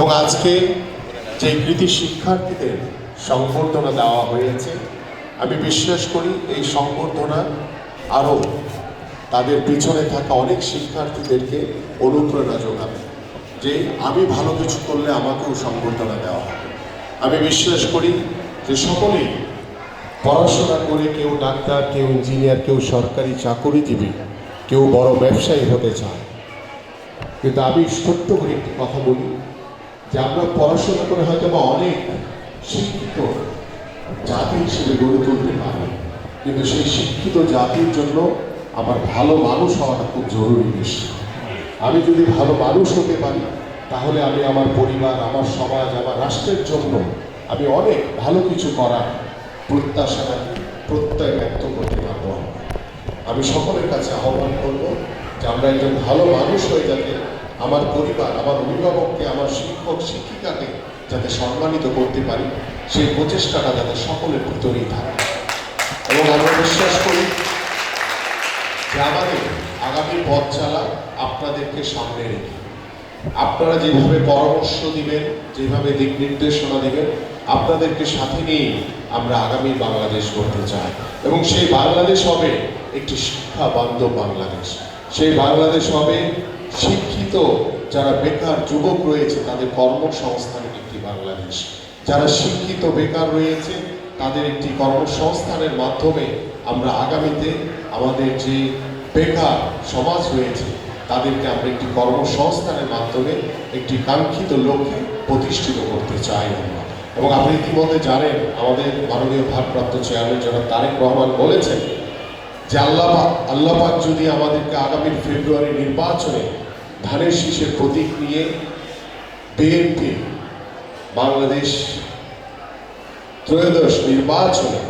এবং আজকে যে কৃতি শিক্ষার্থীদের সংবর্ধনা দেওয়া হয়েছে, আমি বিশ্বাস করি এই সংবর্ধনা আরও তাদের পিছনে থাকা অনেক শিক্ষার্থীদেরকে অনুপ্রেরণা যোগাবে, যে আমি ভালো কিছু করলে আমাকেও সংবর্ধনা দেওয়া হবে। আমি বিশ্বাস করি যে সকলেই পড়াশোনা করে কেউ ডাক্তার, কেউ ইঞ্জিনিয়ার, কেউ সরকারি চাকরিজীবী, কেউ বড় ব্যবসায়ী হতে চায়। কিন্তু আমি সত্য করে একটি কথা বলি যে আমরা পড়াশোনা করে হয়তো বা অনেক শিক্ষিত জাতি হিসেবে গড়ে তুলতে পারি, কিন্তু সেই শিক্ষিত জাতির জন্য আমার ভালো মানুষ হওয়াটা খুব জরুরি বিষয় আমি যদি ভালো মানুষ হতে পারি, তাহলে আমি আমার পরিবার, আমার সমাজ, আমার রাষ্ট্রের জন্য আমি অনেক ভালো কিছু করার প্রত্যাশা প্রত্যয় ব্যক্ত করতে পারব। আমি সকলের কাছে আহ্বান করব যে আমরা একজন ভালো মানুষ হয়ে যাতে আমার পরিবার, আমার অভিভাবককে, আমার শিক্ষক, শিক্ষিকাকে যাতে সম্মানিত করতে পারি, সেই প্রচেষ্টাটা যাতে সকলের ভিতরেই থাকে। এবং আমরা বিশ্বাস করি যে আমাদের আগামী পথ চালা আপনাদেরকে সামনে রেখে, আপনারা যেভাবে পরামর্শ দিবেন, যেভাবে দিক নির্দেশনা দিবেন, আপনাদেরকে সাথে নিয়ে আমরা আগামী বাংলাদেশ করতে চাই। এবং সেই বাংলাদেশ হবে একটি শিক্ষা বান্ধব বাংলাদেশ। সেই বাংলাদেশ হবে শিক্ষিত যারা বেকার যুবক রয়েছে, তাদের কর্মসংস্থানের একটি বাংলাদেশ। যারা শিক্ষিত বেকার রয়েছে, তাদের একটি কর্মসংস্থানের মাধ্যমে আমরা আগামীতে আমাদের যে বেকার সমাজ রয়েছে, তাদেরকে আমরা একটি কর্মসংস্থানের মাধ্যমে একটি কাঙ্ক্ষিত লক্ষ্যে প্রতিষ্ঠিত করতে চাই আমরা। এবং আপনি ইতিমধ্যে জানেন, আমাদের মাননীয় ভারপ্রাপ্ত চেয়ারম্যান জনাব তারেক রহমান বলেছেন যে আল্লাহ আল্লাহ পাক যদি আমাদেরকে আগামী ফেব্রুয়ারি নির্বাচনে ধানের শীষের প্রতীক নিয়ে বিএনপি, বাংলাদেশ ত্রয়োদশ নির্বাচনে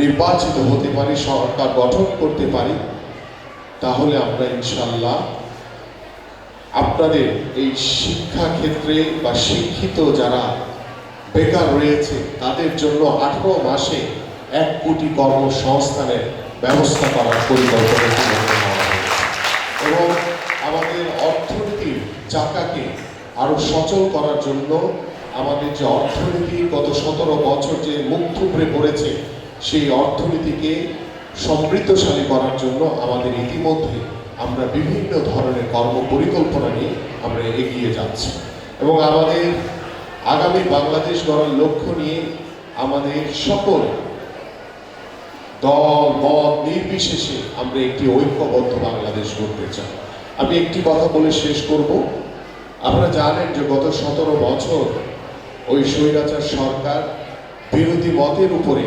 নির্বাচিত হতে পারি, সরকার গঠন করতে পারি, তাহলে আমরা ইনশাল্লাহ আপনাদের এই শিক্ষা ক্ষেত্রে বা শিক্ষিত যারা বেকার রয়েছে, তাদের জন্য আঠারো মাসে এক কোটি কর্মসংস্থানের ব্যবস্থা করার পরিকল্পনা। এবং চাকাকে আরও সচল করার জন্য আমাদের যে অর্থনীতি গত সতেরো বছর যে মুখ থুবড়ে পড়েছে, সেই অর্থনীতিকে সমৃদ্ধশালী করার জন্য আমাদের ইতিমধ্যে আমরা বিভিন্ন ধরনের কর্ম পরিকল্পনা নিয়ে আমরা এগিয়ে যাচ্ছি। এবং আমাদের আগামী বাংলাদেশ গড়ার লক্ষ্য নিয়ে আমাদের সকল দল, মত নির্বিশেষে আমরা একটি ঐক্যবদ্ধ বাংলাদেশ গড়তে চাই। আমি একটি কথা বলে শেষ করব। আপনারা জানেন যে গত সতেরো বছর ওই স্বৈরাচার সরকার বিরোধী মতের উপরে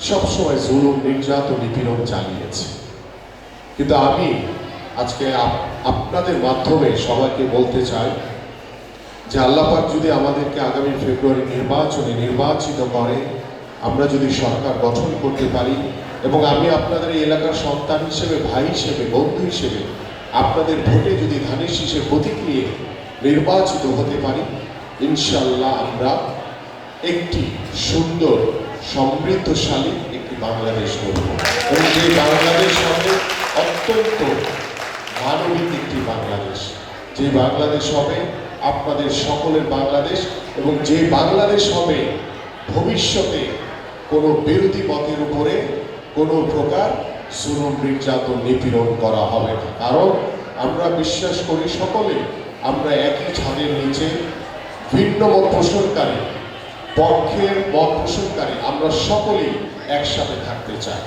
সবসময় জুলুম, নির্যাতন, নিপীড়ন চালিয়েছে। কিন্তু আমি আজকে আপ- আপনাদের মাধ্যমে সবাইকে বলতে চাই যে আল্লাপাক যদি আমাদেরকে আগামী ফেব্রুয়ারি নির্বাচনে নির্বাচিত করে, আমরা যদি সরকার গঠন করতে পারি এবং আমি আপনাদের এই এলাকার সন্তান হিসেবে, ভাই হিসেবে, বন্ধু হিসেবে আপনাদের ভোটে যদি ধানের শীষের প্রতীক নিয়ে নির্বাচিত হতে পারি ইনশাল্লাহ আমরা একটি সুন্দর, সমৃদ্ধশালী একটি বাংলাদেশ করব এবং যে বাংলাদেশ হবে অত্যন্ত মানবিক একটি বাংলাদেশ। যে বাংলাদেশ হবে আপনাদের সকলের বাংলাদেশ এবং যে বাংলাদেশ হবে ভবিষ্যতে কোনো বিরোধী পথের উপরে কোনো প্রকার জুলুম নির্যাতন নিপীড়ন করা হবে। কারণ আমরা বিশ্বাস করি সকলে আমরা একই ছাদের নিচে ভিন্ন মত পোষণকারী, পক্ষের মত পোষণকারী, আমরা সকলেই একসাথে থাকতে চাই।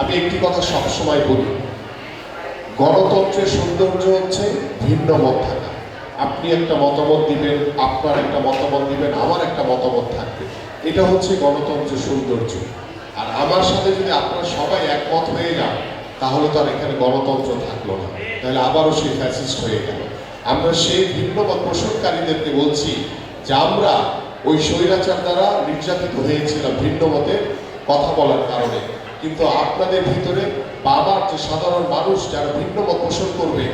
আমি একটি কথা সবসময় বলি, গণতন্ত্রের সৌন্দর্য হচ্ছে ভিন্ন মত থাকা। আপনি একটা মতামত দিবেন, আপনার একটা মতামত দিবেন, আমার একটা মতামত থাকবে। এটা হচ্ছে গণতন্ত্রের সৌন্দর্য। আমার সাথে যদি আপনারা সবাই একমত হয়ে যান, তাহলে তো আর এখানে গণতন্ত্র থাকল না। তাহলে আবারও সেই ফ্যাসিস্ট হয়ে গেল। আমরা সেই ভিন্ন মত পোষণকারীদেরকে বলছি যে আমরা ওই স্বৈরাচার দ্বারা নির্যাতিত হয়েছিলাম ভিন্ন মতের কথা বলার কারণে। কিন্তু আপনাদের ভিতরে বাবার যে সাধারণ মানুষ যারা ভিন্ন মত পোষণ করবে,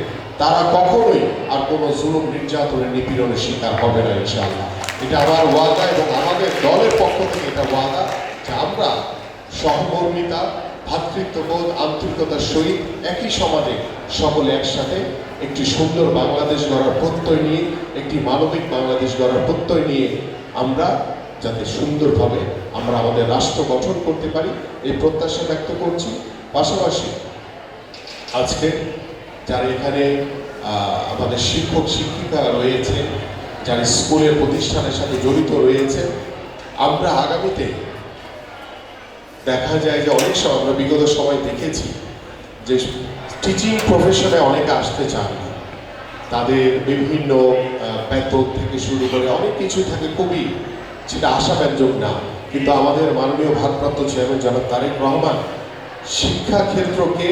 তারা কখনোই আর কোনো জুলুম নির্যাতনের নিপীড়নের শিকার হবে না, ইনশাআল্লাহ। এটা আমার ওয়াদা এবং আমাদের দলের পক্ষ থেকে এটা ওয়াদা যে আমরা সহমর্মিতা ভ্রাতৃত্ববোধ আন্তরিকতার সহিত একই সমাজে সকলে একসাথে একটি সুন্দর বাংলাদেশ গড়ার প্রত্যয় নিয়ে, একটি মানবিক বাংলাদেশ গড়ার প্রত্যয় নিয়ে আমরা যাতে সুন্দরভাবে আমরা আমাদের রাষ্ট্র গঠন করতে পারি, এই প্রত্যাশা ব্যক্ত করছি। পাশাপাশি আজকে যারা এখানে আমাদের শিক্ষক, শিক্ষিকা রয়েছে, যারা স্কুলের প্রতিষ্ঠানের সাথে জড়িত রয়েছে, আমরা আগামীতে দেখা যায় যে অনেক সময়, আমরা বিগত সময় দেখেছি যে টিচিং প্রফেশনে অনেকে আসতে চান না। তাদের বিভিন্ন বেতন থেকে শুরু করে অনেক কিছু থাকে খুবই সেটা আশাব্যঞ্জক না। কিন্তু আমাদের মাননীয় ভারপ্রাপ্ত চেয়ারম্যান জনাব তারেক রহমান শিক্ষা ক্ষেত্রকে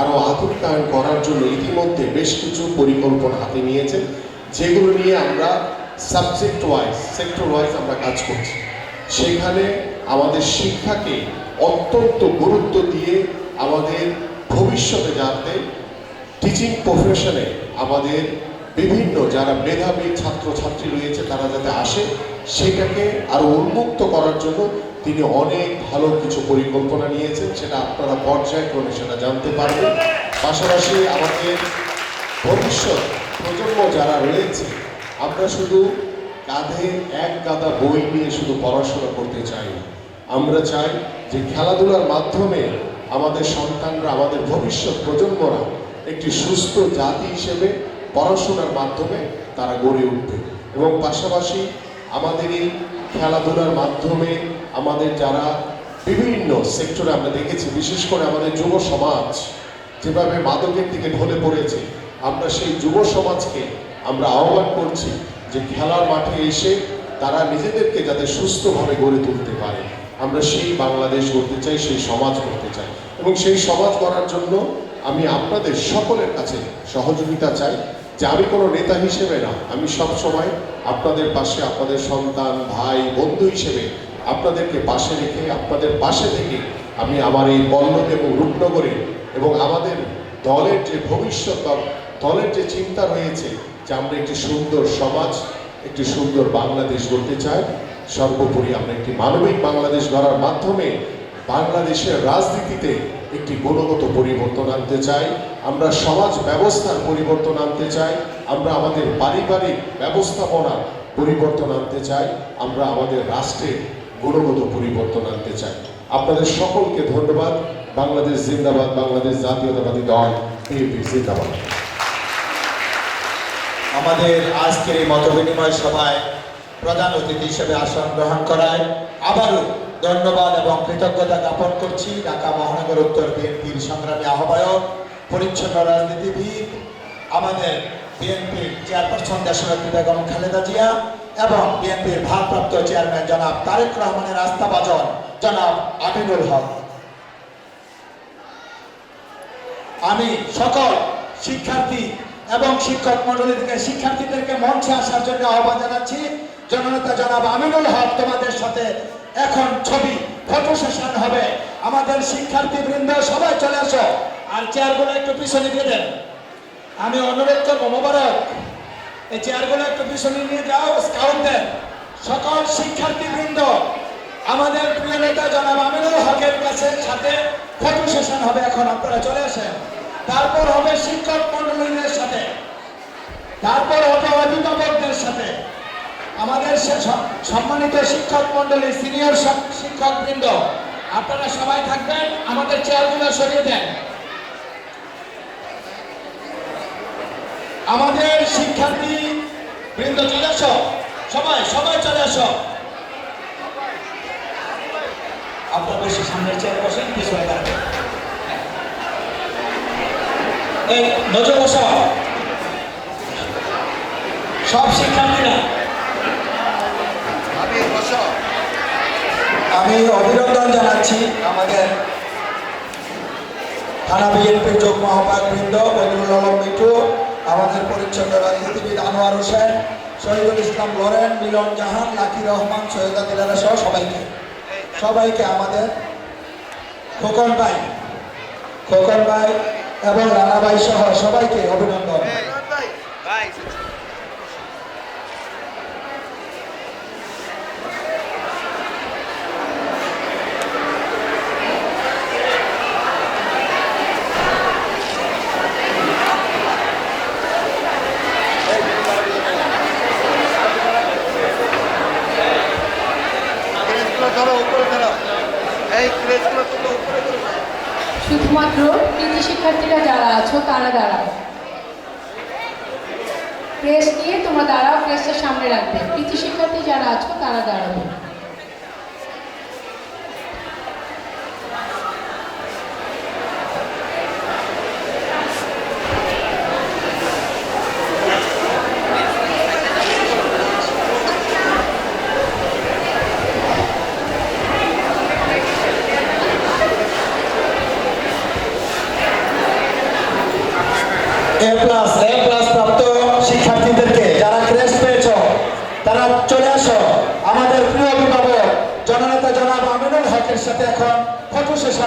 আরও আধুনিকায়ন করার জন্য ইতিমধ্যে বেশ কিছু পরিকল্পনা হাতে নিয়েছেন, যেগুলো নিয়ে আমরা সাবজেক্ট ওয়াইজ সেক্টর ওয়াইজ আমরা কাজ করছি। সেখানে আমাদের শিক্ষাকে অত্যন্ত গুরুত্ব দিয়ে আমাদের ভবিষ্যতে যাতে টিচিং প্রফেশনে আমাদের বিভিন্ন যারা মেধাবী ছাত্রছাত্রী রয়েছে, তারা যাতে আসে, সেটাকে আরও উন্মুক্ত করার জন্য তিনি অনেক ভালো কিছু পরিকল্পনা নিয়েছেন, সেটা আপনারা পর্যায়ক্রমে সেটা জানতে পারবেন। পাশাপাশি আমাদের ভবিষ্যৎ প্রজন্ম যারা রয়েছে, আমরা শুধু কাঁধে এক গাদা বই নিয়ে শুধু পড়াশোনা করতে চাই না। আমরা চাই যে খেলাধুলার মাধ্যমে আমাদের সন্তানরা, আমাদের ভবিষ্যৎ প্রজন্মরা একটি সুস্থ জাতি হিসেবে পড়াশোনার মাধ্যমে তারা গড়ে উঠবে। এবং পাশাপাশি আমাদের এই খেলাধুলার মাধ্যমে আমাদের যারা বিভিন্ন সেক্টরে আমরা দেখেছি, বিশেষ করে আমাদের যুব সমাজ যেভাবে মাদকের দিকে ঢলে পড়েছে, আমরা সেই যুব সমাজকে আমরা আহ্বান করছি যে খেলার মাঠে এসে তারা নিজেদেরকে যাতে সুস্থভাবে গড়ে তুলতে পারে। আমরা সেই বাংলাদেশ গড়তে চাই, সেই সমাজ করতে চাই। এবং সেই সমাজ করার জন্য আমি আপনাদের সকলের কাছে সহযোগিতা চাই যে আমি কোনো নেতা হিসেবে না, আমি সব সময় আপনাদের পাশে, আপনাদের সন্তান, ভাই, বন্ধু হিসেবে আপনাদেরকে পাশে রেখে, আপনাদের পাশে থেকে আমি আমার এই বল্লভ এবং রূপনগরে এবং আমাদের দলের যে ভবিষ্যৎ বা দলের যে চিন্তা রয়েছে যে আমরা একটি সুন্দর সমাজ, একটি সুন্দর বাংলাদেশ গড়তে চাই। সর্বোপরি আমরা একটি মানবিক বাংলাদেশ গড়ার মাধ্যমে বাংলাদেশের রাজনীতিতে একটি গুণগত পরিবর্তন আনতে চাই। আমরা সমাজ ব্যবস্থার পরিবর্তন আনতে চাই। আমরা আমাদের পারিবারিক ব্যবস্থাপনা পরিবর্তন আনতে চাই। আমরা আমাদের রাষ্ট্রের গুণগত পরিবর্তন আনতে চাই। আপনাদের সকলকে ধন্যবাদ। বাংলাদেশ জিন্দাবাদ, বাংলাদেশ জাতীয়তাবাদী দল বিএনপি জিন্দাবাদ। আমাদের আজকের এই মত বিনিময় সভায় প্রধান অতিথি হিসেবে আসন গ্রহণ করায় আবারও ধন্যবাদ এবং কৃতজ্ঞতা জ্ঞাপন করছি ঢাকা মহানগর উত্তর বিএনপির সংগ্রামী আহ্বায়ক, পরিচ্ছন্ন রাজনীতিবিদ, আমাদের বিএনপির চেয়ারপারসন দেশনেত্রী বেগম খালেদা জিয়া এবং বিএনপির ভারপ্রাপ্ত চেয়ারম্যান জনাব তারেক রহমানের আস্থাভাজন জনাব আমিনুল হক। আমি সকল শিক্ষার্থী এবং শিক্ষক মন্ডলী থেকে শিক্ষার্থীদেরকে মঞ্চে আসার জন্য আহ্বান জানাচ্ছি। জননেতা জনাব আমিনুল হক, তোমাদের সাথে এখন ছবি ফটো সেশন হবে। আমাদের শিক্ষার্থী বৃন্দ সবাই চলে আসো। আর চেয়ারগুলো একটু পিছনে দিয়ে দেন। আমি অনুরোধ করব, মোবারক, এই চেয়ারগুলো একটু পিছনে নিয়ে যাও স্কাউটদের সকল শিক্ষার্থী বৃন্দ আমাদের প্রিয় নেতা জনাব আমিনুল হকের কাছে সাথে ফটো সেশন হবে এখন, আপনারা চলে আসেন। তারপর হবে শিক্ষক মন্ডলীদের সাথে। তারপর হবে অভিভাবকদের সাথে। আমাদের সম্মানিত শিক্ষক মন্ডলী সিনিয়র শিক্ষক বৃন্দ আপনারা সবাই থাকবেন, আমাদের চেয়ারগুলো সরিয়ে দেন। আমাদের শিক্ষার্থী বৃন্দ চলে আসো। সবাই সবাই চলে আসো। আপনার বেশি সামনের চেয়ার বসেন এই, নজর বসো সব শিক্ষার্থীরা। আমি অভিনন্দন জানাচ্ছি আমাদের থানা বিএনপির যুগ্ম আহ্বায়ক বৃন্দ বদরুল আলম মিঠু আমাদের পরিচ্ছন্ন রাজনীতিবিদ আনোয়ার হোসেন শহীদুল ইসলাম লরেন মিলন জাহান লাকি রহমান সৈয়দা দিলারা সহ সবাইকে সবাইকে আমাদের খোকন ভাই খোকন ভাই এবং রানা ভাই সহ সবাইকে অভিনন্দন ধরো উপরে ধরো এই ক্রেজগুলো তুলো উপরে তুলো শুধুমাত্র কৃতি শিক্ষার্থীরা আছো দাঁড়াও। প্রেস নিয়ে তোমরা দাঁড়াও প্রেসের সামনে রাখবে। কৃতি শিক্ষার্থী যারা আছো, তারা দাঁড়াবে। এ প্লাস এ প্লাস প্রাপ্ত শিক্ষার্থীদেরকে যারা ক্রেস পেয়েছ, তারা চলে আসো। আমাদের প্রিয় অভিভাবক, জননেতা জনাব আমিনুল হকের সাথে এখন ফটো সেশন।